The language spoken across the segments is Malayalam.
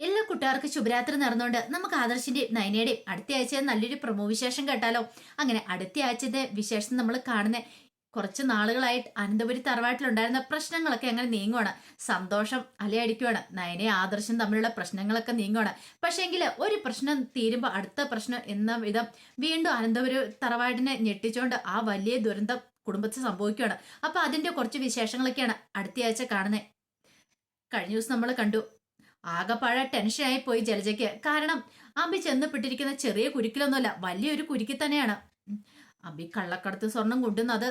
എല്ലാ കൂട്ടുകാർക്കും ശുഭരാത്രി നടന്നുകൊണ്ട് നമുക്ക് ആദർശിന്റെയും നയനയുടെയും അടുത്ത ആഴ്ച നല്ലൊരു പ്രമോ വിശേഷം കേട്ടാലോ? അങ്ങനെ അടുത്ത ആഴ്ചത്തെ വിശേഷം നമ്മൾ കാണുന്ന കുറച്ച് നാളുകളായിട്ട് അനന്തപുരി തറവാട്ടിലുണ്ടായിരുന്ന പ്രശ്നങ്ങളൊക്കെ അങ്ങനെ നീങ്ങുവാണ്. സന്തോഷം അലയടിക്കുവാണ്. നയനെ ആദർശം തമ്മിലുള്ള പ്രശ്നങ്ങളൊക്കെ നീങ്ങുവാണ്. പക്ഷേങ്കിൽ ഒരു പ്രശ്നം തീരുമ്പോൾ അടുത്ത പ്രശ്നം എന്ന വിധം വീണ്ടും അനന്തപുരി തറവാടിനെ ഞെട്ടിച്ചുകൊണ്ട് ആ വലിയ ദുരന്തം കുടുംബത്തിൽ സംഭവിക്കുകയാണ് അപ്പൊ അതിന്റെ കുറച്ച് വിശേഷങ്ങളൊക്കെയാണ് അടുത്ത ആഴ്ച കാണുന്നത് കഴിഞ്ഞ ദിവസം നമ്മൾ കണ്ടു ആകെപ്പാഴ ടെൻഷനായി പോയി ജലജയ്ക്ക്. കാരണം അമ്പി ചെന്നപ്പെട്ടിരിക്കുന്ന ചെറിയ കുരുക്കിലൊന്നുമല്ല വലിയൊരു കുരുക്കി തന്നെയാണ്. അമ്പി കള്ളക്കടത്ത് സ്വർണം കൊണ്ടുവന്നത്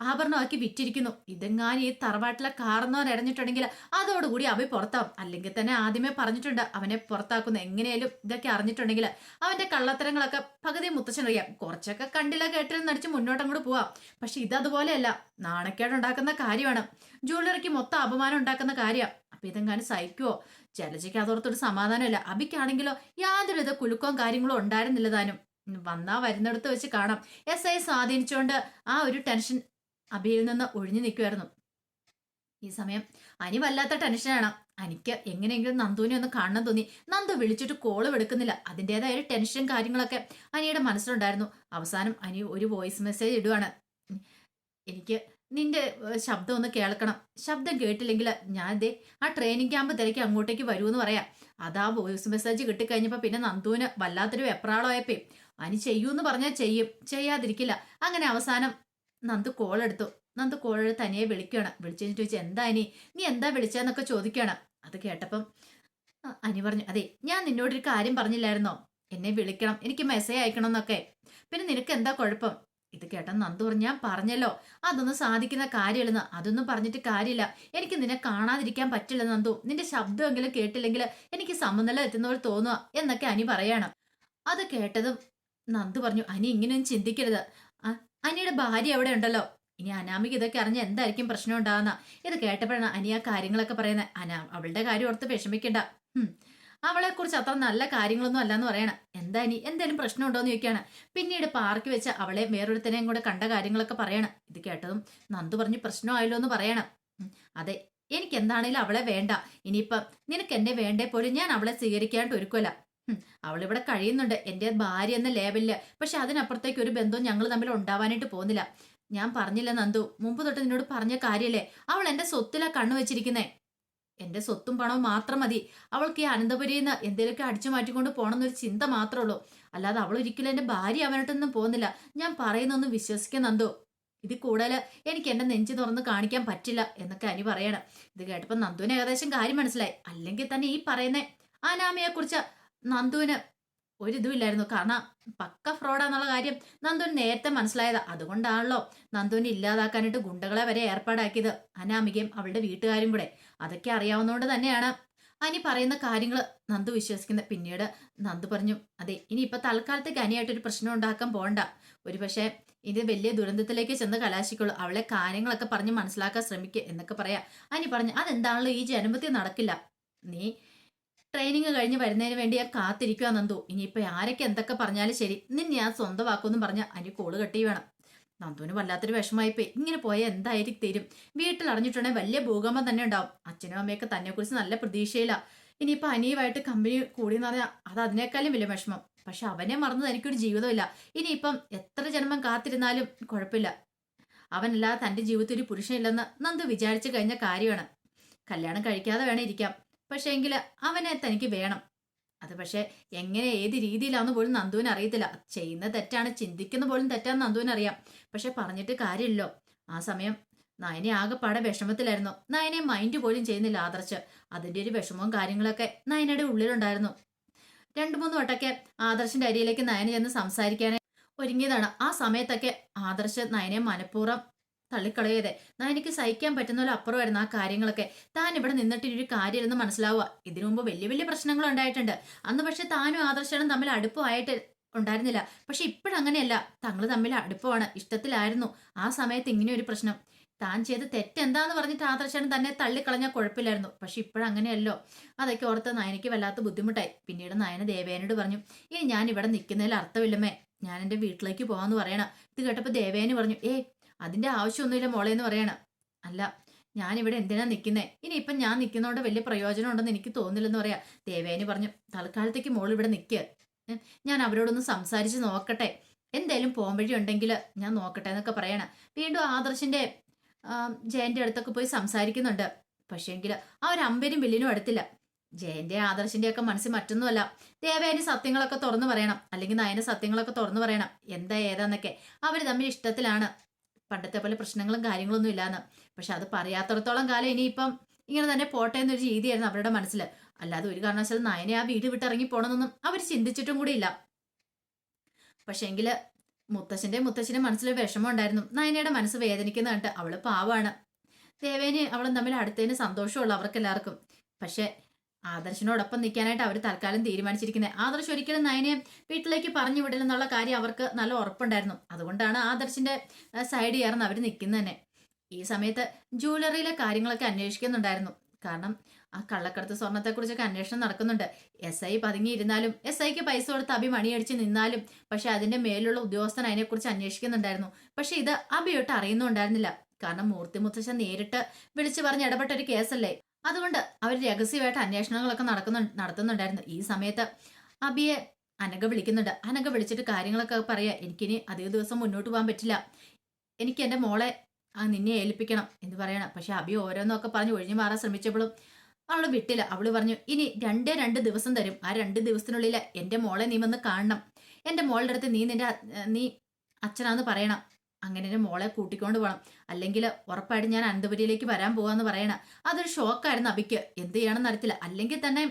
ആഭരണമാക്കി വിറ്റിരിക്കുന്നു. ഇതെങ്ങാനും ഈ തറവാട്ടിലെ കാർന്നവൻ ഇടഞ്ഞിട്ടുണ്ടെങ്കിൽ അതോടുകൂടി അവ പുറത്താവും. അല്ലെങ്കിൽ തന്നെ ആദ്യമേ പറഞ്ഞിട്ടുണ്ട് അവനെ പുറത്താക്കുന്നു. എങ്ങനെയാലും ഇതൊക്കെ അറിഞ്ഞിട്ടുണ്ടെങ്കിൽ അവന്റെ കള്ളത്തരങ്ങളൊക്കെ പകുതി മുത്തച്ഛനറിയാം കുറച്ചൊക്കെ കണ്ടില്ല കേട്ടില്ല നടിച്ച് മുന്നോട്ടങ്ങോട്ട് പോവാം. പക്ഷെ ഇതതുപോലെയല്ല. നാണക്കേടുണ്ടാക്കുന്ന കാര്യമാണ്. ജ്വല്ലറിക്ക് മൊത്തം അപമാനം ഉണ്ടാക്കുന്ന കാര്യമാണ്. അപ്പൊ ഇതെങ്ങാനും സഹിക്കുവോ? ജലജയ്ക്ക് അതോർത്തൊരു സമാധാനമില്ല. അബിക്കാണെങ്കിലോ യാതൊരുവിധ കുലുക്കവും കാര്യങ്ങളും ഉണ്ടായിരുന്നില്ല താനും. വന്നാ വരുന്നിടത്ത് വെച്ച് കാണാം. എസ് ഐ സ്വാധീനിച്ചുകൊണ്ട് ആ ഒരു ടെൻഷൻ അബിയിൽ നിന്ന് ഒഴിഞ്ഞു നിൽക്കുമായിരുന്നു ഈ സമയം അനി വല്ലാത്ത ടെൻഷനാണ് അനിക്ക് എങ്ങനെയെങ്കിലും നന്ദുവിനെ ഒന്ന് കാണണം തോന്നി. നന്ദു വിളിച്ചിട്ട് കോൾ എടുക്കുന്നില്ല. അതിന്റെതായ ഒരു ടെൻഷൻ കാര്യങ്ങളൊക്കെ അനിയുടെ മനസ്സിലുണ്ടായിരുന്നു. അവസാനം അനി ഒരു വോയിസ് മെസ്സേജ് ഇടുവാണ്. എനിക്ക് നിന്റെ ശബ്ദം ഒന്ന് കേൾക്കണം. ശബ്ദം കേട്ടില്ലെങ്കിൽ ഞാൻ ദേ ആ ട്രെയിനിങ് ക്യാമ്പ് തിരക്കി അങ്ങോട്ടേക്ക് വരുമെന്ന് പറയാം. അതാ വോയിസ് മെസ്സേജ് കിട്ടിക്കഴിഞ്ഞപ്പോൾ പിന്നെ നന്ദുവിന് വല്ലാത്തൊരു വെപ്രാളമായപ്പേ അനി ചെയ്യൂ എന്ന് പറഞ്ഞാൽ ചെയ്യും. ചെയ്യാതിരിക്കില്ല. അങ്ങനെ അവസാനം നന്ദു കോൾ എടുത്തു. നന്ദു കോൾ തനിയെ വിളിക്കുകയാണ്. വിളിച്ചു ചോദിച്ചു എന്താ ഇനി? നീ എന്താ വിളിച്ചതെന്നൊക്കെ ചോദിക്കുകയാണ്. അത് കേട്ടപ്പം അനി പറഞ്ഞു അതെ ഞാൻ നിന്നോടൊരു കാര്യം പറഞ്ഞില്ലായിരുന്നോ? എന്നെ വിളിക്കണം എനിക്ക് മെസ്സേജ് അയക്കണം എന്നൊക്കെ പിന്നെ നിനക്ക് എന്താ കുഴപ്പം? ഇത് കേട്ട നന്ദു പറഞ്ഞു ഞാൻ പറഞ്ഞല്ലോ അതൊന്നും സാധിക്കുന്ന കാര്യമില്ലെന്ന്. അതൊന്നും പറഞ്ഞിട്ട് കാര്യമില്ല. എനിക്ക് നിന്നെ കാണാതിരിക്കാൻ പറ്റില്ല നന്ദു. നിന്റെ ശബ്ദമെങ്കിലും കേട്ടില്ലെങ്കിൽ എനിക്ക് സമനില എത്തുന്നവർ തോന്നുക എന്നൊക്കെ അനി പറയാണ്. അത് കേട്ടതും നന്ദു പറഞ്ഞു അനി ഇങ്ങനെയൊന്നും ചിന്തിക്കരുത്. അനിയുടെ ഭാര്യ അവിടെ ഉണ്ടല്ലോ. ഇനി അനാമിക്ക് ഇതൊക്കെ അറിഞ്ഞ എന്തായിരിക്കും പ്രശ്നം ഉണ്ടാകുന്ന ഇത് കേട്ടപ്പോഴാണ് അനി ആ കാര്യങ്ങളൊക്കെ പറയുന്നത്. അനാ അവളുടെ കാര്യം ഓർത്ത് വിഷമിക്കണ്ട. അവളെ കുറിച്ച് അത്ര നല്ല കാര്യങ്ങളൊന്നും അല്ലെന്ന് പറയണം. എന്താ ഇനി? എന്തേലും പ്രശ്നം ഉണ്ടോ എന്ന് ചോദിക്കുകയാണ് പിന്നീട് പാർക്ക് വെച്ച് അവളെ വേറൊരുത്തനെയും കൂടെ കണ്ട കാര്യങ്ങളൊക്കെ പറയണം. ഇത് കേട്ടതും നന്ദു പറഞ്ഞു പ്രശ്നമായല്ലോ എന്ന് പറയണം. അതെ എനിക്ക് എന്താണേലും അവളെ വേണ്ട. ഇനിയിപ്പം നിനക്ക് എന്നെ വേണ്ടേ പോലും ഞാൻ അവളെ സ്വീകരിക്കാണ്ട് ഒരുക്കുമല്ല അവളിവിടെ കഴിയുന്നുണ്ട്. എന്റെ ഭാര്യ എന്ന ലേബലിൽ പക്ഷെ അതിനപ്പുറത്തേക്ക് ഒരു ബന്ധവും ഞങ്ങൾ തമ്മിൽ ഉണ്ടാവാനായിട്ട് പോകുന്നില്ല. ഞാൻ പറഞ്ഞില്ല നന്ദു. മുമ്പ് തൊട്ട് നിന്നോട് പറഞ്ഞ കാര്യല്ലേ? അവൾ എന്റെ സ്വത്തിലാ കണ്ണു വെച്ചിരിക്കുന്നേ. എന്റെ സ്വത്തും പണവും മാത്രം മതി. അവൾക്ക് ഈ അനന്തപുരിയിൽ നിന്ന് എന്തെങ്കിലുമൊക്കെ അടിച്ചു മാറ്റിക്കൊണ്ട് പോകണമെന്നൊരു ചിന്ത മാത്രമേ ഉള്ളൂ. അല്ലാതെ അവൾ ഒരിക്കലും എന്റെ ഭാര്യ അവനായിട്ടൊന്നും പോകുന്നില്ല. ഞാൻ പറയുന്നൊന്നും വിശ്വസിക്കാൻ നന്ദു. ഇത് കൂടുതൽ എനിക്ക് എന്റെ നെഞ്ചു തുറന്ന് കാണിക്കാൻ പറ്റില്ല എന്നൊക്കെ അനി പറയണം. ഇത് കേട്ടപ്പോൾ നന്ദുവിന് ഏകദേശം കാര്യം മനസ്സിലായി. അല്ലെങ്കിൽ തന്നെ ഈ പറയുന്ന. അനാമയെ കുറിച്ച് നന്ദുവിന് ഒരിതുമില്ലായിരുന്നു. കാരണം പക്ക ഫ്രോഡാന്നുള്ള കാര്യം നന്ദുവിന് നേരത്തെ മനസ്സിലായത്. അതുകൊണ്ടാണല്ലോ നന്ദുവിനെ ഇല്ലാതാക്കാനായിട്ട് ഗുണ്ടകളെ വരെ ഏർപ്പാടാക്കിയത്. അനാമികയും അവളുടെ വീട്ടുകാരും കൂടെ. അതൊക്കെ അറിയാവുന്നതുകൊണ്ട് തന്നെയാണ് അനി പറയുന്ന കാര്യങ്ങൾ നന്ദു വിശ്വസിക്കുന്നത്. പിന്നീട് നന്ദു പറഞ്ഞു അതെ ഇനി ഇപ്പൊ തൽക്കാലത്തേക്ക് അനിയായിട്ടൊരു പ്രശ്നം ഉണ്ടാക്കാൻ പോണ്ട. ഒരു പക്ഷേ ഇത് വലിയ ദുരന്തത്തിലേക്ക് ചെന്ന് കലാശിക്കുള്ളൂ. അവളെ കാര്യങ്ങളൊക്കെ പറഞ്ഞ് മനസ്സിലാക്കാൻ ശ്രമിക്കുക എന്നൊക്കെ പറയാം. അനി പറഞ്ഞു അതെന്താണല്ലോ ഈ ജന്മത്തിൽ നടക്കില്ല. നീ ട്രെയിനിങ് കഴിഞ്ഞ് വരുന്നതിന് വേണ്ടി ഞാൻ കാത്തിരിക്കുക നന്ദു. ഇനിയിപ്പോ ആരൊക്കെ എന്തൊക്കെ പറഞ്ഞാലും ശരി. നിന്നെ ഞാൻ സ്വന്തം വാക്കൊന്നും പറഞ്ഞ അനി കോൾ കെട്ടി വേണം നന്ദുവിന് വല്ലാത്തൊരു വിഷമായിപ്പോയി ഇങ്ങനെ പോയാൽ എന്തായിരിക്കും തീരും. വീട്ടിൽ അറിഞ്ഞിട്ടുണ്ടെങ്കിൽ വലിയ ഭൂകമ്പം തന്നെ ഉണ്ടാവും. അച്ഛനും അമ്മയൊക്കെ തന്നെ കുറിച്ച് നല്ല പ്രതീക്ഷയില്ല ഇനിയിപ്പോൾ അനിയുമായിട്ട് കമ്പനി കൂടിയെന്ന് പറഞ്ഞാൽ അത് അതിനേക്കാളും വലിയ വിഷമം. പക്ഷെ അവനെ മറന്നത് എനിക്കൊരു ജീവിതമില്ല ഇനിയിപ്പം എത്ര ജന്മം കാത്തിരുന്നാലും കുഴപ്പമില്ല. അവനല്ലാതെ തന്റെ ജീവിതത്തിൽ ഒരു പുരുഷനില്ലെന്ന് നന്ദു വിചാരിച്ചു കഴിഞ്ഞ കാര്യമാണ്. കല്യാണം കഴിക്കാതെ വേണം ഇരിക്കാം. പക്ഷെ എങ്കിൽ അവനെ തനിക്ക് വേണം. അത് പക്ഷെ എങ്ങനെ ഏത് രീതിയിലാണെന്ന് പോലും നന്ദുവിന് അറിയത്തില്ല. ചെയ്യുന്ന തെറ്റാണ് ചിന്തിക്കുന്ന പോലും തെറ്റാന്ന് നന്ദുവിന് അറിയാം. പക്ഷെ പറഞ്ഞിട്ട് കാര്യമില്ലോ ആ സമയം നയനെ ആകെപ്പാടെ വിഷമത്തിലായിരുന്നു. നയനെ മൈൻഡ് പോലും ചെയ്യുന്നില്ല ആദർശ്. അതിന്റെ ഒരു വിഷമവും കാര്യങ്ങളൊക്കെ നയനയുടെ ഉള്ളിലുണ്ടായിരുന്നു. രണ്ടു മൂന്ന് വട്ടൊക്കെ ആദർശിന്റെ അരിയിലേക്ക് നയന ചെന്ന് സംസാരിക്കാനായി ഒരുങ്ങിയതാണ്. ആ സമയത്തൊക്കെ ആദർശ് നയനെ മനഃപൂർവം തള്ളിക്കളയതെ എനിക്ക് സഹിക്കാൻ പറ്റുന്നതിലും അപ്പുറമായിരുന്നു ആ കാര്യങ്ങളൊക്കെ. താൻ ഇവിടെ നിന്നിട്ട് ഒരു കാര്യമില്ലെന്ന് മനസ്സിലാവുക. ഇതിനു മുമ്പ് വലിയ വലിയ പ്രശ്നങ്ങൾ ഉണ്ടായിട്ടുണ്ട്. അന്ന് പക്ഷെ താനും ആദർശനും തമ്മിൽ അടുപ്പമായിട്ട് ഉണ്ടായിരുന്നില്ല. പക്ഷെ ഇപ്പോഴങ്ങനെയല്ല തങ്ങൾ തമ്മിൽ അടുപ്പമാണ്. ഇഷ്ടത്തിലായിരുന്നു ആ സമയത്ത് ഇങ്ങനെ ഒരു പ്രശ്നം. താൻ ചെയ്ത് തെറ്റെന്താന്ന് പറഞ്ഞിട്ട് ആദർശനം തന്നെ തള്ളിക്കളഞ്ഞാൽ കുഴപ്പമില്ലായിരുന്നു. പക്ഷെ ഇപ്പോഴങ്ങനെയല്ലോ അതൊക്കെ ഓർത്ത് നയനയ്ക്ക് വല്ലാത്ത ബുദ്ധിമുട്ടായി. പിന്നീട് നയന ദേവേനോട് പറഞ്ഞു ഇനി ഞാൻ ഇവിടെ നിൽക്കുന്നതിൽ അർത്ഥമില്ലമ്മേ. ഞാൻ എന്റെ വീട്ടിലേക്ക് പോകാമെന്ന് പറയണം. ഇത് കേട്ടപ്പോൾ ദേവേന് പറഞ്ഞു ഏ അതിന്റെ ആവശ്യമൊന്നുമില്ല മോളെ എന്ന് പറയണം. അല്ല ഞാനിവിടെ എന്തിനാ നിൽക്കുന്നേ ഇനി ഇപ്പം ഞാൻ നിൽക്കുന്നതുകൊണ്ട് വലിയ പ്രയോജനം ഉണ്ടെന്ന് എനിക്ക് തോന്നില്ലെന്ന് പറയാ. ദേവേനി പറഞ്ഞു തൽക്കാലത്തേക്ക് മോൾ ഇവിടെ നിൽക്കുക ഞാൻ അവരോടൊന്ന് സംസാരിച്ച് നോക്കട്ടെ. എന്തായാലും പോകാൻ വഴി ഉണ്ടെങ്കിൽ ഞാൻ നോക്കട്ടെ എന്നൊക്കെ പറയണം. വീണ്ടും ആദർശിന്റെ ജയന്റെ അടുത്തൊക്കെ പോയി സംസാരിക്കുന്നുണ്ട്. പക്ഷേങ്കിൽ ആ ഒരു അമ്പനും ബില്ലിനും അടുത്തില്ല. ജയന്റെ ആദർശിന്റെ ഒക്കെ മനസ്സിൽ മറ്റൊന്നുമല്ല. ദേവേനി സത്യങ്ങളൊക്കെ തുറന്നു പറയണം. അല്ലെങ്കിൽ നയന സത്യങ്ങളൊക്കെ തുറന്നു പറയണം. എന്താ ഏതാന്നൊക്കെ. അവർ തമ്മിൽ ഇഷ്ടത്തിലാണ്. പണ്ടത്തെ പോലെ പ്രശ്നങ്ങളും കാര്യങ്ങളൊന്നും ഇല്ലാന്ന്. പക്ഷെ അത് പറയാത്തടത്തോളം കാലം ഇനിയിപ്പം ഇങ്ങനെ തന്നെ പോട്ടെ എന്നൊരു രീതിയായിരുന്നു അവരുടെ മനസ്സിൽ. അല്ലാതെ ഒരു കാരണവശാലും നയനെ ആ വീട് വിട്ടിറങ്ങി പോണമെന്നൊന്നും അവർ ചിന്തിച്ചിട്ടും കൂടി ഇല്ല. പക്ഷേങ്കിൽ മുത്തശ്ശന്റെ മനസ്സിൽ വിഷമം ഉണ്ടായിരുന്നു. നയനയുടെ മനസ്സ് വേദനിക്കുന്ന കണ്ട് അവൾ പാവാണ്. ദേവേനെ അവളും തമ്മിൽ അടുത്തതിന് സന്തോഷമുള്ള അവർക്കെല്ലാവർക്കും. പക്ഷെ ആദർശിനോടൊപ്പം നിൽക്കാനായിട്ട് അവർ തൽക്കാലം തീരുമാനിച്ചിരിക്കുന്നത് ആദർശ് ഒരിക്കലും നയനെ വീട്ടിലേക്ക് പറഞ്ഞു വിടില്ലെന്നുള്ള കാര്യം അവർക്ക് നല്ല ഉറപ്പുണ്ടായിരുന്നു. അതുകൊണ്ടാണ് ആദർശിന്റെ സൈഡ് ചേർന്ന് അവർ നിൽക്കുന്നത് തന്നെ ഈ സമയത്ത് ജ്വല്ലറിയിലെ കാര്യങ്ങളൊക്കെ അന്വേഷിക്കുന്നുണ്ടായിരുന്നു. കാരണം ആ കള്ളക്കടത്ത് സ്വർണത്തെക്കുറിച്ചൊക്കെ അന്വേഷണം നടക്കുന്നുണ്ട്. എസ് ഐ പതുങ്ങിയിരുന്നാലും എസ് ഐക്ക് പൈസ കൊടുത്ത് അഭി മണിയടിച്ച് നിന്നാലും പക്ഷെ അതിന്റെ മേലുള്ള ഉദ്യോഗസ്ഥൻ അതിനെക്കുറിച്ച് അന്വേഷിക്കുന്നുണ്ടായിരുന്നു. പക്ഷെ ഇത് അഭിയോട്ട് അറിയുന്നുണ്ടായിരുന്നില്ല. കാരണം മൂർത്തി മുത്തശ്ശൻ നേരിട്ട് വിളിച്ചു പറഞ്ഞ് ഇടപെട്ട ഒരു കേസല്ലേ? അതുകൊണ്ട് അവർ രഹസ്യമായിട്ട് അന്വേഷണങ്ങളൊക്കെ നടക്കുന്നു നടത്തുന്നുണ്ടായിരുന്നു. ഈ സമയത്ത് അബിയെ അനഘ വിളിക്കുന്നുണ്ട്. അനഘ വിളിച്ചിട്ട് കാര്യങ്ങളൊക്കെ പറയാ. എനിക്കിനി അധിക ദിവസം മുന്നോട്ട് പോകാൻ പറ്റില്ല. എനിക്ക് എന്റെ മോളെ നിന്നെ ഏൽപ്പിക്കണം എന്ന് പറയണം. പക്ഷെ അബി ഓരോന്നൊക്കെ പറഞ്ഞ് ഒഴിഞ്ഞു മാറാൻ ശ്രമിച്ചപ്പോഴും അവൾ വിട്ടില്ല. അവൾ പറഞ്ഞു ഇനി രണ്ടേ രണ്ട് ദിവസം തരും. ആ രണ്ട് ദിവസത്തിനുള്ളിൽ എന്റെ മോളെ നീ വന്ന് കാണണം. എന്റെ മോളുടെ അടുത്ത് നീ നിന്റെ നീ അച്ഛനാന്ന് പറയണം. അങ്ങനെ എന്റെ മോളെ കൂട്ടിക്കൊണ്ട് പോകണം അല്ലെങ്കിൽ ഉറപ്പായിട്ട് ഞാൻ അനന്തപുരിയിലേക്ക് വരാൻ പോകാന്ന് പറയണം. അതൊരു ഷോക്കായിരുന്നു അബിക്ക്. എന്ത് ചെയ്യണമെന്ന് അറിയത്തില്ല. അല്ലെങ്കിൽ തന്നെ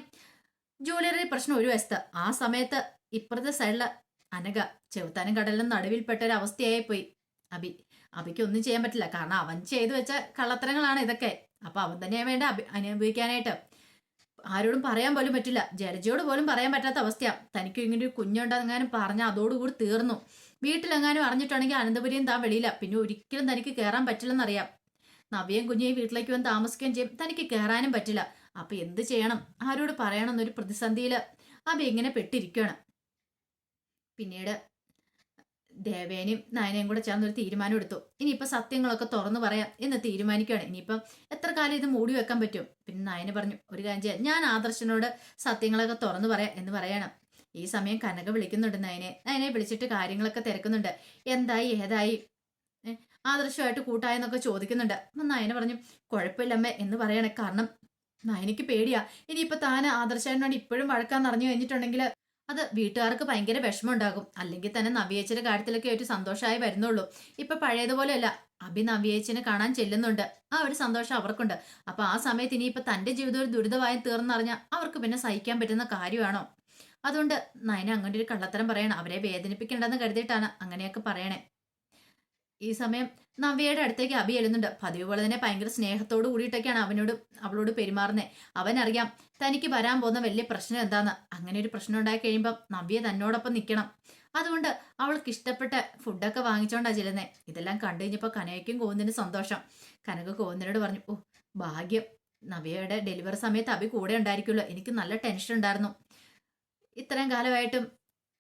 ജൂലിയറി പ്രശ്നം ഒരു വശത്ത്. ആ സമയത്ത് ഇപ്പുറത്തെ സൈഡിലെ അനഗ ചെവുത്താനും കടലിലും നടുവിൽപ്പെട്ട ഒരു അവസ്ഥയായി പോയി അബി. അബിക്ക് ഒന്നും ചെയ്യാൻ പറ്റില്ല. കാരണം അവൻ ചെയ്തു വെച്ച കള്ളത്തരങ്ങളാണ് ഇതൊക്കെ. അപ്പൊ അവൻ തന്നെയാണ് വേണ്ട അഭി അനുഭവിക്കാനായിട്ട്. ആരോടും പറയാൻ പോലും പറ്റില്ല. ജലജയോട് പോലും പറയാൻ പറ്റാത്ത അവസ്ഥയാണ് തനിക്ക് ഇങ്ങനെ ഒരു കുഞ്ഞുണ്ടെങ്ങാനും പറഞ്ഞാൽ അതോടുകൂടി തീർന്നു. വീട്ടിലെങ്ങാനും അറിഞ്ഞിട്ടുണ്ടെങ്കിൽ അനന്തപുരിയും താൻ വെളിയില്ല പിന്നെ ഒരിക്കലും തനിക്ക് കയറാൻ പറ്റില്ലെന്നറിയാം. നവ്യയും കുഞ്ഞേ വീട്ടിലേക്ക് വന്ന് താമസിക്കുകയും ചെയ്യും. തനിക്ക് കയറാനും പറ്റില്ല. അപ്പൊ എന്ത് ചെയ്യണം? ആരോട് പറയണം എന്നൊരു പ്രതിസന്ധിയിൽ അവ ഇങ്ങനെ പെട്ടിരിക്കുകയാണ്. പിന്നീട് ദേവേനയും നയനയും കൂടെ ചേർന്ന് ഒരു തീരുമാനം എടുത്തു. ഇനിയിപ്പോൾ സത്യങ്ങളൊക്കെ തുറന്നു പറയാം എന്ന് തീരുമാനിക്കുകയാണ്. ഇനിയിപ്പം എത്ര കാലം ഇത് മൂടി വെക്കാൻ പറ്റും? പിന്നെ നയന പറഞ്ഞു ഒരു കാര്യം ചെയ്യാം. ഞാൻ ആദർശനോട് സത്യങ്ങളൊക്കെ തുറന്നു പറയാം എന്ന് പറയണം. ഈ സമയം കനക വിളിക്കുന്നുണ്ട് നയനെ നയനെ വിളിച്ചിട്ട് കാര്യങ്ങളൊക്കെ തിരക്കുന്നുണ്ട്. എന്തായി ഏതായി? ആദർശമായിട്ട് കൂട്ടായെന്നൊക്കെ ചോദിക്കുന്നുണ്ട്. അപ്പൊ നയന പറഞ്ഞു കുഴപ്പമില്ലമ്മേ എന്ന് പറയണേ. കാരണം നയനയ്ക്ക് പേടിയാ. ഇനിയിപ്പോ താൻ ആദർശനോട് ഇപ്പോഴും വഴക്കാൻ അറിഞ്ഞു കഴിഞ്ഞിട്ടുണ്ടെങ്കിൽ അത് വീട്ടുകാർക്ക് ഭയങ്കര വിഷമം ഉണ്ടാകും അല്ലെങ്കിൽ തന്നെ നവ്യേച്ചിയുടെ കാര്യത്തിലൊക്കെ ഒരു സന്തോഷമായി വരുന്നുള്ളൂ. ഇപ്പൊ പഴയതുപോലെയല്ല. അഭി നവ്യേച്ചിനെ കാണാൻ ചെല്ലുന്നുണ്ട്. ആ ഒരു സന്തോഷം അവർക്കുണ്ട്. അപ്പൊ ആ സമയത്ത് ഇനിയിപ്പോ തന്റെ ജീവിതം ഒരു ദുരിതമായി തീർന്നറിഞ്ഞാൽ അവർക്ക് പിന്നെ സഹിക്കാൻ പറ്റുന്ന കാര്യമാണോ? അതുകൊണ്ട് നയന അങ്ങനെ ഒരു കള്ളത്തരം പറയണം. അവരെ വേദനിപ്പിക്കേണ്ടെന്ന് കരുതിയിട്ടാണ് അങ്ങനെയൊക്കെ പറയണേ. ഈ സമയം നവ്യയുടെ അടുത്തേക്ക് അഭി എഴുന്നുണ്ട്. പതിവ് പോലെ തന്നെ ഭയങ്കര സ്നേഹത്തോട് കൂടിയിട്ടൊക്കെയാണ് അവനോട് അവളോട് പെരുമാറുന്നത് അവനറിയാം തനിക്ക് വരാൻ പോകുന്ന വലിയ പ്രശ്നം എന്താന്ന്. അങ്ങനെ ഒരു പ്രശ്നം ഉണ്ടായി കഴിയുമ്പോൾ നവ്യ തന്നോടൊപ്പം നിൽക്കണം അതുകൊണ്ട് അവൾക്ക് ഇഷ്ടപ്പെട്ട ഫുഡൊക്കെ വാങ്ങിച്ചോണ്ടാ ചെല്ലുന്നേ. ഇതെല്ലാം കണ്ടു കഴിഞ്ഞപ്പോൾ കനകയ്ക്കും കോന്നിന് സന്തോഷം. കനക കോന്നിനോട് പറഞ്ഞു ഓ ഭാഗ്യം. നവ്യയുടെ ഡെലിവറി സമയത്ത് അഭി കൂടെ ഉണ്ടായിരിക്കുമല്ലോ. എനിക്ക് നല്ല ടെൻഷൻ ഉണ്ടായിരുന്നു. ഇത്രയും കാലമായിട്ടും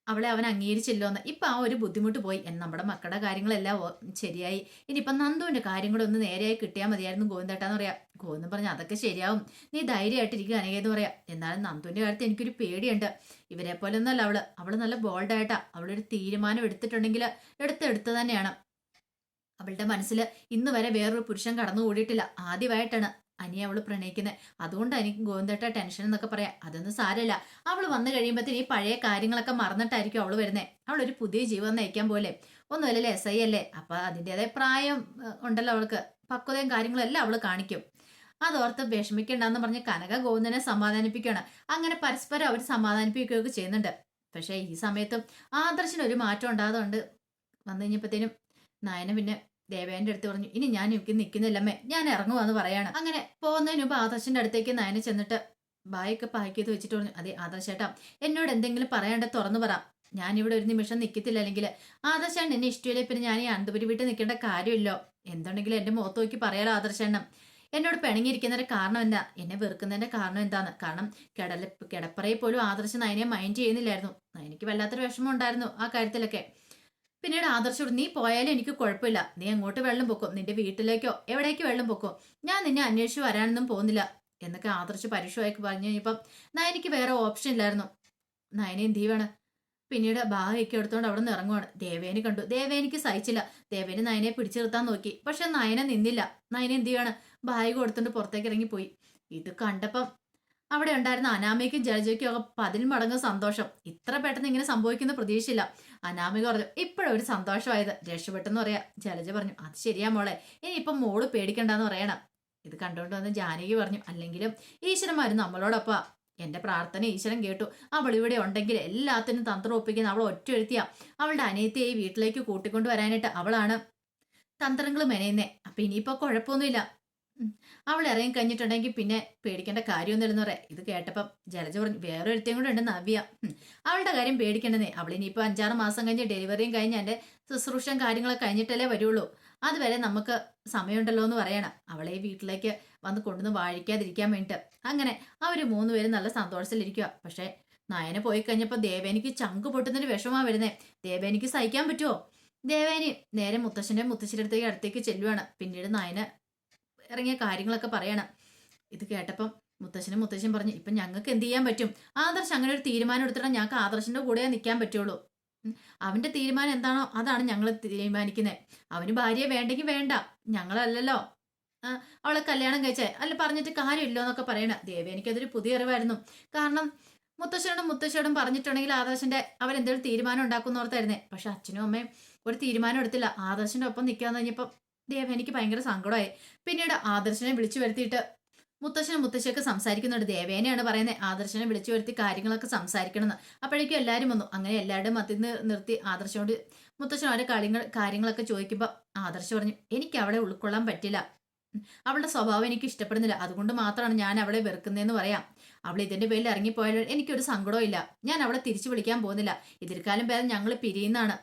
അവളെ അവൻ അംഗീകരിച്ചില്ലോ എന്ന്. ഇപ്പം ആ ഒരു ബുദ്ധിമുട്ട് പോയി. എന്ന് നമ്മുടെ മക്കളുടെ കാര്യങ്ങളെല്ലാം ശരിയായി. ഇനിയിപ്പം നന്ദുവിന്റെ കാര്യം കൂടെ ഒന്ന് നേരെയായി കിട്ടിയാൽ മതിയായിരുന്നു ഗോവിന്ദേട്ടാന്ന് പറയാം. ഗോവിന്ദൻ പറഞ്ഞ അതൊക്കെ ശരിയാവും. നീ ധൈര്യമായിട്ട് ധൈര്യമായിട്ടിരിക്കുക അനഘയെന്ന് പറയാം. എന്നാലും നന്ദുവിന്റെ കാര്യത്തിൽ എനിക്കൊരു പേടിയുണ്ട്. ഇവരെ പോലെ ഒന്നല്ല അവൾ അവൾ നല്ല ബോൾഡായിട്ടാ. അവളൊരു തീരുമാനം എടുത്തിട്ടുണ്ടെങ്കിൽ എടുത്തെടുത്ത് തന്നെയാണ്. അവളുടെ മനസ്സിൽ ഇന്ന് വരെ വേറൊരു പുരുഷൻ കടന്നു കൂടിയിട്ടില്ല ആദ്യമായിട്ടാണ് അനി അവൾ പ്രണയിക്കുന്നത് അതുകൊണ്ട് എനിക്ക് ഗോവിന്ദേട്ട ടെൻഷൻ എന്നൊക്കെ പറയാം. അതൊന്നും സാരമില്ല. അവൾ വന്നു കഴിയുമ്പോഴത്തേന് ഈ പഴയ കാര്യങ്ങളൊക്കെ മറന്നിട്ടായിരിക്കും അവൾ വരുന്നത് അവളൊരു പുതിയ ജീവൻ നയിക്കാൻ പോലെ ഒന്നുമല്ലല്ലേ? എസ് ഐ അല്ലേ അപ്പൊ അതിന്റെതായ പ്രായം ഉണ്ടല്ലോ അവൾക്ക്. പക്വതയും കാര്യങ്ങളും എല്ലാം അവൾ കാണിക്കും. അതോർത്ത് വിഷമിക്കണ്ടെന്ന് പറഞ്ഞ് കനക ഗോവിന്ദനെ സമാധാനിപ്പിക്കുകയാണ് അങ്ങനെ പരസ്പരം അവർ സമാധാനിപ്പിക്കുകയൊക്കെ ചെയ്യുന്നുണ്ട്. പക്ഷേ ഈ സമയത്തും ആദർശിന് ഒരു മാറ്റം ഉണ്ടാകുന്നുണ്ട് വന്നു കഴിഞ്ഞപ്പോഴത്തേനും നയന പിന്നെ ദേവേന്റെ അടുത്ത് പറഞ്ഞു ഇനി ഞാൻ ഇവിടെ നിൽക്കുന്നില്ലമ്മേ ഞാൻ ഇറങ്ങുവാന്ന് പറയാണ്. അങ്ങനെ പോകുന്നതിന് മുമ്പ് ആദർശന്റെ അടുത്തേക്ക് നയന ചെന്നിട്ട് ബായൊക്കെ പാക്ക് ചെയ്ത് വെച്ചിട്ട് പറഞ്ഞു അതെ ആദർശേട്ടാ എന്നോട് എന്തെങ്കിലും പറയാണ്ട് തുറന്നു പറ. ഞാൻ ഇവിടെ ഒരു നിമിഷം നിൽക്കത്തില്ല അല്ലെങ്കിൽ ആദർശാണ് എന്നെ ഇഷ്ടമില്ലേ? പിന്നെ ഞാൻ ഈ അന്തപുരി വീട്ടിൽ നിൽക്കേണ്ട കാര്യമില്ലോ. എന്തുണ്ടെങ്കിലും എന്റെ മുഖത്ത് നോക്കി പറയാലോ ആദർശേണ്ണം എന്നോട് പിണങ്ങിയിരിക്കുന്നതിന്റെ കാരണം എന്താ? എന്നെ വെറുക്കുന്നതിന്റെ കാരണം എന്താണ് കാരണം കിടല കിടപ്പറയിൽ പോലും ആദർശ നയനെ മൈൻഡ് ചെയ്യുന്നില്ലായിരുന്നു. നയനിക്ക് വല്ലാത്തൊരു വിഷമം ഉണ്ടായിരുന്നു ആ കാര്യത്തിലൊക്കെ. പിന്നീട് ആദർശോട് നീ പോയാലും എനിക്ക് കുഴപ്പമില്ല. നീ അങ്ങോട്ട് വെള്ളം പൊക്കും. നിന്റെ വീട്ടിലേക്കോ എവിടേക്ക് വെള്ളം പൊക്കും. ഞാൻ നിന്നെ അന്വേഷിച്ച് വരാനൊന്നും പോകുന്നില്ല. എന്നൊക്കെ ആദർശ് പരുഷമായിക്ക് പറഞ്ഞു കഴിഞ്ഞപ്പം നയനിക്ക് വേറെ ഓപ്ഷൻ ഇല്ലായിരുന്നു. നയന എന്ത് ചെയ്യുവാണ് പിന്നീട് ബാഗൊക്കെ എടുത്തോണ്ട് അവിടെ നിന്ന് ഇറങ്ങുവാണ്. ദേവേനെ കണ്ടു. ദേവേനിക്ക് സഹിച്ചില്ല. ദേവേന് നയനെ പിടിച്ചു നിർത്താൻ നോക്കി. പക്ഷെ നയന നിന്നില്ല. നയന എന്ത് ചെയ്യാണ് ബാഗ് കൊടുത്തോണ്ട് പുറത്തേക്ക് ഇറങ്ങിപ്പോയി. ഇത് കണ്ടപ്പം അവിടെ ഉണ്ടായിരുന്ന അനാമയ്ക്കും ജലജയ്ക്കും ഒക്കെ പതിൽ മടങ്ങ് സന്തോഷം. ഇത്ര പെട്ടെന്ന് ഇങ്ങനെ സംഭവിക്കുന്ന പ്രതീക്ഷയില്ല. അനാമിക പറഞ്ഞു ഒരു സന്തോഷമായത്. രക്ഷപ്പെട്ടെന്ന് പറയാ. ജലജ പറഞ്ഞു അത് ശരിയാ മോളെ. ഇനി ഇപ്പം മോൾ പേടിക്കണ്ടെന്ന് പറയണം. ഇത് കണ്ടുകൊണ്ട് വന്ന് ജാനകി പറഞ്ഞു അല്ലെങ്കിലും ഈശ്വരന്മാരും നമ്മളോടൊപ്പം. എന്റെ പ്രാർത്ഥന ഈശ്വരൻ കേട്ടു. അവൾ ഇവിടെ ഉണ്ടെങ്കിൽ എല്ലാത്തിനും തന്ത്രം ഒപ്പിക്കുന്ന അവൾ ഒറ്റ എഴുത്തിയ അവളുടെ അനിയത്തിയെ ഈ വീട്ടിലേക്ക് കൂട്ടിക്കൊണ്ടു വരാനായിട്ട് അവളാണ് തന്ത്രങ്ങൾ മെനയുന്നേ. അപ്പൊ ഇനിയിപ്പോ കുഴപ്പമൊന്നുമില്ല. അവൾ ഇറങ്ങി കഴിഞ്ഞിട്ടുണ്ടെങ്കിൽ പിന്നെ പേടിക്കേണ്ട കാര്യമൊന്നുമില്ലെന്ന് പറയാം. ഇത് കേട്ടപ്പം ജലജ പറഞ്ഞു വേറെ ഒരുത്തേം കൂടെ ഉണ്ട് നവ്യ. അവളുടെ കാര്യം പേടിക്കേണ്ടതേ അവൾ ഇനിയിപ്പോൾ അഞ്ചാറ് മാസം കഴിഞ്ഞ് ഡെലിവറിയും കഴിഞ്ഞ് എന്റെ ശുശ്രൂഷയും കാര്യങ്ങളൊക്കെ കഴിഞ്ഞിട്ടല്ലേ വരുള്ളൂ. അതുവരെ നമുക്ക് സമയമുണ്ടല്ലോ എന്ന് പറയണം. അവളെ വീട്ടിലേക്ക് വന്ന് കൊണ്ടുവന്ന് വാഴിക്കാതിരിക്കാൻ വേണ്ടിയിട്ട് അങ്ങനെ അവർ മൂന്നുപേരും നല്ല സന്തോഷത്തിലിരിക്കുക പക്ഷേ നയന പോയി കഴിഞ്ഞപ്പോൾ ദേവേനിക്ക് ചങ്ക് പൊട്ടുന്നൊരു വിഷമാണ് വരുന്നേ. ദേവേനിക്ക് സഹിക്കാൻ പറ്റുമോ ദേവേനി നേരെ മുത്തശ്ശന്റെ മുത്തശ്ശിയുടെ അടുത്തേക്ക് അടുത്തേക്ക് ചെല്ലുവാണ്. പിന്നീട് നയന ഇറങ്ങിയ കാര്യങ്ങളൊക്കെ പറയണം. ഇത് കേട്ടപ്പം മുത്തശ്ശനും മുത്തശ്ശൻ പറഞ്ഞു ഇപ്പം ഞങ്ങൾക്ക് എന്ത് ചെയ്യാൻ പറ്റും? ആദർശ് അങ്ങനെ ഒരു തീരുമാനം എടുത്തിട്ട് ഞങ്ങൾക്ക് ആദർശന്റെ കൂടെ നിൽക്കാൻ പറ്റുള്ളൂ. അവന്റെ തീരുമാനം എന്താണോ അതാണ് ഞങ്ങൾ തീരുമാനിക്കുന്നത് അവന് ഭാര്യയെ വേണ്ടെങ്കിൽ വേണ്ട. ഞങ്ങളല്ലല്ലോ. അവളെ കല്യാണം കഴിച്ചേ. അല്ല പറഞ്ഞിട്ട് കാര്യമില്ലോ എന്നൊക്കെ പറയണ. ദേവി എനിക്കതൊരു പുതിയ അറിവായിരുന്നു. കാരണം മുത്തശ്ശനോടും മുത്തശ്ശിയോടും പറഞ്ഞിട്ടുണ്ടെങ്കിൽ ആദർശന്റെ അവരെന്തെങ്കിലും തീരുമാനം ഉണ്ടാക്കുന്ന ഓർത്തായിരുന്നേ. പക്ഷെ അച്ഛനും അമ്മയും ഒരു തീരുമാനം എടുത്തില്ല. ആദർശന്റെ ഒപ്പം നിൽക്കാന്ന് കഴിഞ്ഞപ്പം ദേവ എനിക്ക് ഭയങ്കര സങ്കടമായി. പിന്നീട് ആദർശനെ വിളിച്ചു വരുത്തിയിട്ട് മുത്തശ്ശനും മുത്തശ്ശിയൊക്കെ സംസാരിക്കുന്നുണ്ട്. ദേവേനെയാണ് പറയുന്നത് ആദർശനെ വിളിച്ചു വരുത്തി കാര്യങ്ങളൊക്കെ സംസാരിക്കണമെന്ന്. അപ്പോഴേക്കും എല്ലാവരും വന്നു. അങ്ങനെ എല്ലാവരുടെയും മത്തിൽ നിന്ന് നിർത്തി ആദർശനോട് മുത്തശ്ശൻ അവരെ കാര്യങ്ങൾ കാര്യങ്ങളൊക്കെ ചോദിക്കുമ്പോൾ ആദർശ പറഞ്ഞു എനിക്ക് അവളെ ഉൾക്കൊള്ളാൻ പറ്റില്ല. അവളുടെ സ്വഭാവം എനിക്ക് ഇഷ്ടപ്പെടുന്നില്ല. അതുകൊണ്ട് മാത്രമാണ് ഞാൻ അവളെ വെറുക്കുന്നതെന്ന് പറയാം. അവൾ ഇതിന്റെ പേരിൽ ഇറങ്ങിപ്പോയാലും എനിക്കൊരു സങ്കടവും ഇല്ല. ഞാൻ അവളെ തിരിച്ചു വിളിക്കാൻ പോകുന്നില്ല. ഇതിൽക്കാലം ഭേദം ഞങ്ങൾ പിരിയുന്നതാണ്.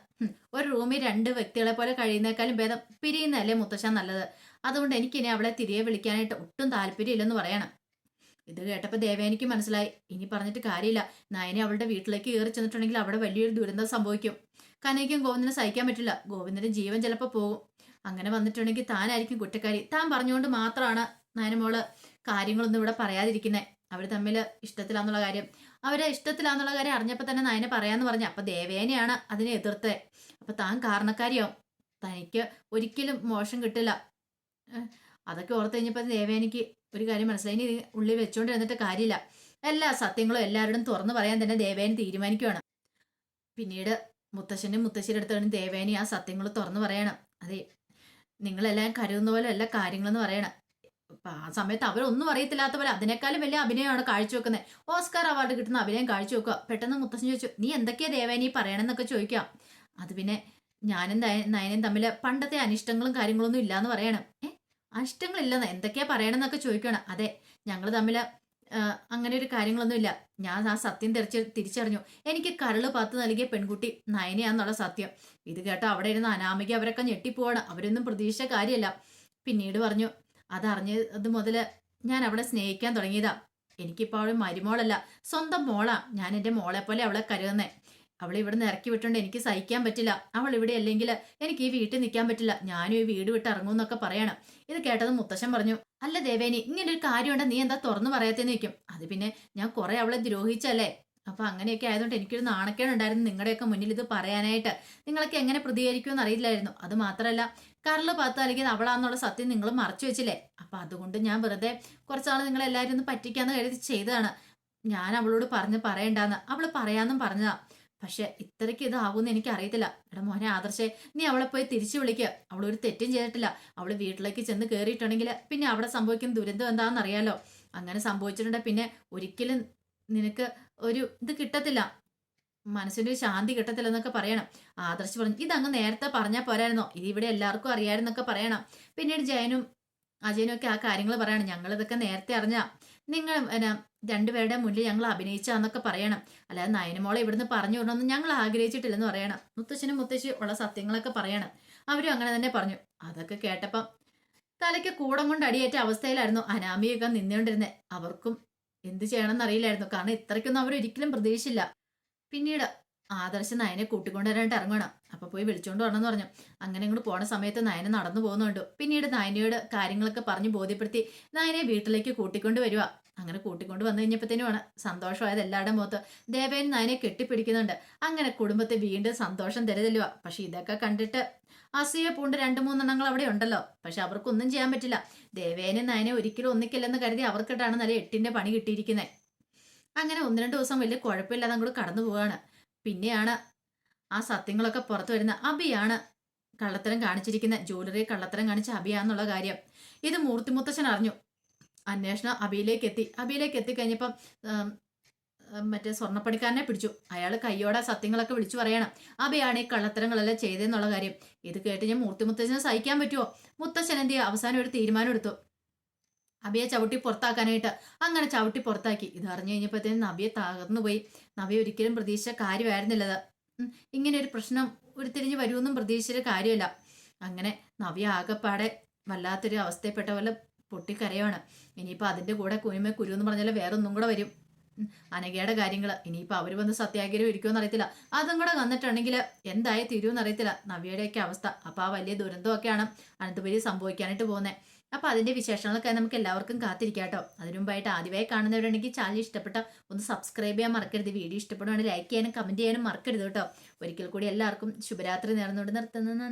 ഒരു റൂമിൽ രണ്ട് വ്യക്തികളെ പോലെ കഴിയുന്നേക്കാളും ഭേദം പിരിയുന്നതല്ലേ മുത്തശ്ശൻ നല്ലത്? അതുകൊണ്ട് എനിക്കിനി അവളെ തിരികെ വിളിക്കാനായിട്ട് ഒട്ടും താല്പര്യമില്ലെന്ന് പറയണം. ഇത് കേട്ടപ്പോൾ ദേവേനിക്ക് മനസ്സിലായി. ഇനി പറഞ്ഞിട്ട് കാര്യമില്ല. നയനെ അവളുടെ വീട്ടിലേക്ക് കയറി ചെന്നിട്ടുണ്ടെങ്കിൽ അവിടെ വലിയൊരു ദുരന്തം സംഭവിക്കും. കനയ്ക്കും ഗോവിന്ദനെ സഹിക്കാൻ പറ്റില്ല. ഗോവിന്ദന്റെ ജീവൻ ചിലപ്പോൾ പോകും. അങ്ങനെ വന്നിട്ടുണ്ടെങ്കിൽ താനായിരിക്കും കുറ്റക്കാരി. താൻ പറഞ്ഞുകൊണ്ട് മാത്രമാണ് നയനമോൾ കാര്യങ്ങളൊന്നും ഇവിടെ പറയാതിരിക്കുന്നത് അവർ തമ്മിൽ ഇഷ്ടത്തിലാന്നുള്ള കാര്യം. അവരെ ഇഷ്ടത്തിലാന്നുള്ള കാര്യം അറിഞ്ഞപ്പോൾ തന്നെ നയനെ പറയാന്ന് പറഞ്ഞു അപ്പൊ ദേവേനെയാണ് അതിനെ എതിർത്തത് അപ്പൊ താൻ കാരണക്കാരിയാവും തനിക്ക് ഒരിക്കലും മോശം കിട്ടില്ല. അതൊക്കെ ഓർത്ത് കഴിഞ്ഞപ്പോൾ ദേവേനിക്ക് ഒരു കാര്യം മനസ്സിലായി. ഇനി ഉള്ളിൽ വെച്ചോണ്ട് ഇരുന്നിട്ട് കാര്യമില്ല. എല്ലാ സത്യങ്ങളും എല്ലാവരോടും തുറന്നു പറയാൻ തന്നെ ദേവേനെ തീരുമാനിക്കുകയാണ് പിന്നീട് മുത്തശ്ശനും മുത്തശ്ശിയുടെ അടുത്താണ് ദേവേനി ആ സത്യങ്ങൾ തുറന്നു പറയണം. അതെ നിങ്ങളെല്ലാം കരുതുന്ന പോലെ എല്ലാ കാര്യങ്ങളെന്ന് പറയണം. അപ്പൊ ആ സമയത്ത് അവരൊന്നും അറിയത്തില്ലാത്ത പോലെ അതിനേക്കാളും വലിയ അഭിനയമാണ് കാഴ്ചവെക്കുന്നത് ഓസ്കാർ അവാർഡ് കിട്ടുന്ന അഭിനയം കാഴ്ചവെക്കുക. പെട്ടെന്ന് മുത്തശ്ശൻ ചോദിച്ചു നീ എന്തൊക്കെയാ ദേവേനി പറയണമെന്നൊക്കെ ചോദിക്കാം. അത് പിന്നെ ഞാനും നയനയും നയനും തമ്മിൽ പണ്ടത്തെ അനിഷ്ടങ്ങളും കാര്യങ്ങളൊന്നും ഇല്ലാന്ന് പറയണം. ഏ അനിഷ്ടങ്ങളില്ലെന്ന് എന്തൊക്കെയാ പറയണമെന്നൊക്കെ ചോദിക്കണം അതെ ഞങ്ങൾ തമ്മിൽ അങ്ങനെ ഒരു കാര്യങ്ങളൊന്നും ഇല്ല. ഞാൻ ആ സത്യം തിരിച്ച് തിരിച്ചറിഞ്ഞു. എനിക്ക് കരൾ പത്ത് നൽകിയ പെൺകുട്ടി നയനയാന്നുള്ള സത്യം. ഇത് കേട്ടോ അവിടെ ഇരുന്ന് അനാമിക അവരൊക്കെ ഞെട്ടിപ്പോവാണ്. അവരൊന്നും പ്രതീക്ഷിച്ച കാര്യമല്ല. പിന്നീട് പറഞ്ഞു അതറിഞ്ഞത് മുതൽ ഞാൻ അവളെ സ്നേഹിക്കാൻ തുടങ്ങിയതാ. എനിക്കിപ്പോൾ അവൾ മരുമോളല്ല. സ്വന്തം മോളാ. ഞാൻ എന്റെ മോളെ പോലെ അവളെ കരുതുന്നേ. അവളെ ഇവിടെ നിന്ന് ഇറക്കി വിട്ടുകൊണ്ട് എനിക്ക് സഹിക്കാൻ പറ്റില്ല. അവൾ ഇവിടെ അല്ലെങ്കിൽ എനിക്ക് ഈ വീട്ടിൽ നിൽക്കാൻ പറ്റില്ല. ഞാനും ഈ വീട് വിട്ട് ഇറങ്ങും എന്നൊക്കെ പറയണം. ഇത് കേട്ടത് മുത്തശ്ശൻ പറഞ്ഞു അല്ല ദേവേനി ഇങ്ങനെ ഒരു കാര്യമുണ്ട് നീ എന്താ തുറന്നു പറയാത്തേന്ന് വയ്ക്കും അത് പിന്നെ ഞാൻ കുറെ അവളെ ദ്രോഹിച്ചല്ലേ? അപ്പൊ അങ്ങനെയൊക്കെ ആയതുകൊണ്ട് എനിക്കൊരു നാണക്കേടുണ്ടായിരുന്നു നിങ്ങളുടെയൊക്കെ മുന്നിൽ ഇത് പറയാനായിട്ട്. നിങ്ങളൊക്കെ എങ്ങനെ പ്രതികരിക്കുമെന്ന് അറിയില്ലായിരുന്നു. അത് മാത്രമല്ല കരൾ പത്ത് അല്ലെങ്കിൽ അവളാന്നുള്ള സത്യം നിങ്ങൾ മറച്ചു വെച്ചില്ലേ? അപ്പൊ അതുകൊണ്ട് ഞാൻ വെറുതെ കുറച്ചാൾ നിങ്ങൾ എല്ലാവരും ഒന്ന് പറ്റിക്കാന്ന് കരുതി ചെയ്തതാണ്. ഞാൻ അവളോട് പറഞ്ഞ് പറയണ്ടാന്ന്. അവൾ പറയാന്നും പറഞ്ഞതാ. പക്ഷെ ഇത്രയ്ക്ക് ഇതാവുമെന്ന് എനിക്ക് അറിയത്തില്ല എടാ മോനെ ആദർശേ നീ അവളെ പോയി തിരിച്ചു വിളിക്കുക അവൾ ഒരു തെറ്റും ചെയ്തിട്ടില്ല. അവൾ വീട്ടിലേക്ക് ചെന്ന് കയറിയിട്ടുണ്ടെങ്കിൽ പിന്നെ അവിടെ സംഭവിക്കുന്ന ദുരന്തം എന്താണെന്ന് അറിയാലോ അങ്ങനെ സംഭവിച്ചിട്ടുണ്ടെങ്കിൽ പിന്നെ ഒരിക്കലും നിനക്ക് ഒരു ഇത് കിട്ടത്തില്ല. മനസ്സിന്റെ ശാന്തി കിട്ടത്തില്ല എന്നൊക്കെ പറയണം. ആദർശ് പറഞ്ഞു ഇതങ്ങ് നേരത്തെ പറഞ്ഞാൽ പോരായിരുന്നോ? ഇത് ഇവിടെ എല്ലാവർക്കും അറിയാമെന്നൊക്കെ പറയണം. പിന്നീട് ജയനും അജയനും ഒക്കെ ആ കാര്യങ്ങൾ പറയണം. ഞങ്ങൾ ഇതൊക്കെ നേരത്തെ അറിഞ്ഞാ. നിങ്ങൾ രണ്ടുപേരുടെ മുന്നിൽ ഞങ്ങൾ അഭിനയിച്ചാന്നൊക്കെ പറയണം. അല്ലാതെ നയനമോളെ ഇവിടുന്ന് പറഞ്ഞു വിടണമെന്ന് ഞങ്ങൾ ആഗ്രഹിച്ചിട്ടില്ലെന്ന് പറയണം. മുത്തശ്ശനും മുത്തശ്ശി ഉള്ള സത്യങ്ങളൊക്കെ പറയണം. അവരും അങ്ങനെ തന്നെ പറഞ്ഞു. അതൊക്കെ കേട്ടപ്പം തലയ്ക്ക് കൂടം കൊണ്ട് അടിയേറ്റ അവസ്ഥയിലായിരുന്നു അനാമിയൊക്കെ നിന്നുകൊണ്ടിരുന്നത് അവർക്കും എന്ത് ചെയ്യണമെന്ന് അറിയില്ലായിരുന്നു. കാരണം ഇത്രയ്ക്കൊന്നും അവരൊരിക്കലും പ്രതീക്ഷിച്ചില്ല. പിന്നീട് ആദർശ നയനെ കൂട്ടിക്കൊണ്ടുവരാനായിട്ട് ഇറങ്ങണം. അപ്പൊ പോയി വിളിച്ചോണ്ട് വരണമെന്ന് പറഞ്ഞു. അങ്ങനെ ഇങ്ങോട്ട് പോണ സമയത്ത് നയന നടന്നു പോകുന്നുണ്ട്. പിന്നീട് നയനയോട് കാര്യങ്ങളൊക്കെ പറഞ്ഞ് ബോധ്യപ്പെടുത്തി നയനെ വീട്ടിലേക്ക് കൂട്ടിക്കൊണ്ട് വരിക അങ്ങനെ കൂട്ടിക്കൊണ്ട് വന്നു കഴിഞ്ഞപ്പോഴത്തേനുമാണ് സന്തോഷമായത് എല്ലാവരുടെ മുഖത്ത്. ദേവേൻ നയനെ കെട്ടിപ്പിടിക്കുന്നുണ്ട്. അങ്ങനെ കുടുംബത്തെ വീണ്ടും സന്തോഷം തരുതല്ലുക പക്ഷെ ഇതൊക്കെ കണ്ടിട്ട് അസൂയ പൂണ്ട് രണ്ട് മൂന്നെണ്ണങ്ങൾ അവിടെ ഉണ്ടല്ലോ. പക്ഷെ അവർക്കൊന്നും ചെയ്യാൻ പറ്റില്ല. ദേവേനെ നയനെ ഒരിക്കലും ഒന്നിക്കില്ലെന്ന് കരുതി അവർക്കിട്ടാണ് നല്ല എട്ടിന്റെ പണി കിട്ടിയിരിക്കുന്നത് അങ്ങനെ ഒന്ന് രണ്ട് ദിവസം വലിയ കുഴപ്പമില്ലാതെ അങ്ങോട്ട് കടന്നു പോവാണ്. പിന്നെയാണ് ആ സത്യങ്ങളൊക്കെ പുറത്തു വരുന്ന അബിയാണ് കള്ളത്തരം കാണിച്ചിരിക്കുന്ന. ജ്വല്ലറി കള്ളത്തരം കാണിച്ച അബിയാന്നുള്ള കാര്യം. ഇത് മൂർത്തിമുത്തച്ഛൻ അറിഞ്ഞു. അന്വേഷണം അബിയിലേക്ക് എത്തി. അബിയിലേക്ക് എത്തിക്കഴിഞ്ഞപ്പം മറ്റേ സ്വർണപ്പണിക്കാരനെ പിടിച്ചു. അയാൾ കയ്യോടെ സത്യങ്ങളൊക്കെ വിളിച്ചു പറയണം. അബയാണ് ഈ കള്ളത്തരങ്ങളെല്ലാം ചെയ്തതെന്നുള്ള കാര്യം. ഇത് കേട്ട് ഞാൻ മൂർത്തി മുത്തച്ഛനെ സഹിക്കാൻ പറ്റുമോ മുത്തച്ഛൻ എന്ത് അവസാനം ഒരു തീരുമാനം എടുത്തു നബിയെ ചവിട്ടി പുറത്താക്കാനായിട്ട്. അങ്ങനെ ചവിട്ടി പുറത്താക്കി. ഇത് അറിഞ്ഞു കഴിഞ്ഞപ്പോഴത്തേനും നബിയെ തകർന്നു പോയി നബി ഒരിക്കലും പ്രതീക്ഷിച്ച കാര്യമായിരുന്നില്ലത്. ഇങ്ങനെ ഒരു പ്രശ്നം ഉരുത്തിരിഞ്ഞ് വരുമെന്നും പ്രതീക്ഷിച്ച കാര്യമല്ല. അങ്ങനെ നബി ആകെപ്പാടെ വല്ലാത്തൊരു അവസ്ഥയിൽപ്പെട്ട പോലെ പൊട്ടിക്കരയാണ് ഇനിയിപ്പോൾ അതിന്റെ കൂടെ കുനിമ കുരു എന്ന് പറഞ്ഞാൽ വേറൊന്നും കൂടെ വരും. അനഘയുടെ കാര്യങ്ങൾ ഇനിയിപ്പോൾ അവർ വന്ന് സത്യാഗ്രഹം ഇരിക്കുമെന്ന് അറിയത്തില്ല അതും കൂടെ വന്നിട്ടുണ്ടെങ്കിൽ എന്തായി തീരുമെന്ന് അറിയത്തില്ല നവ്യയുടെയൊക്കെ അവസ്ഥ. അപ്പോൾ ആ വലിയ ദുരന്തമൊക്കെയാണ് അനന്തപുരി സംഭവിക്കാനായിട്ട് പോകുന്നത് അപ്പോൾ അതിന്റെ വിശേഷങ്ങളൊക്കെ നമുക്ക് എല്ലാവർക്കും കാത്തിരിക്കാം കേട്ടോ. അതിനു മുമ്പായിട്ട് ആദ്യമായി കാണുന്നവരുണ്ടെങ്കിൽ ചാനൽ ഇഷ്ടപ്പെട്ട ഒന്ന് സബ്സ്ക്രൈബ് ചെയ്യാൻ മറക്കരുത്. വീഡിയോ ഇഷ്ടപ്പെടുവാണെങ്കിൽ ലൈക്ക് ചെയ്യാനും കമന്റ് ചെയ്യാനും മറക്കരുത് കേട്ടോ. ഒരിക്കൽ കൂടി എല്ലാവർക്കും ശുഭരാത്രി നേർന്നുകൊണ്ട് നിർത്തുന്നു.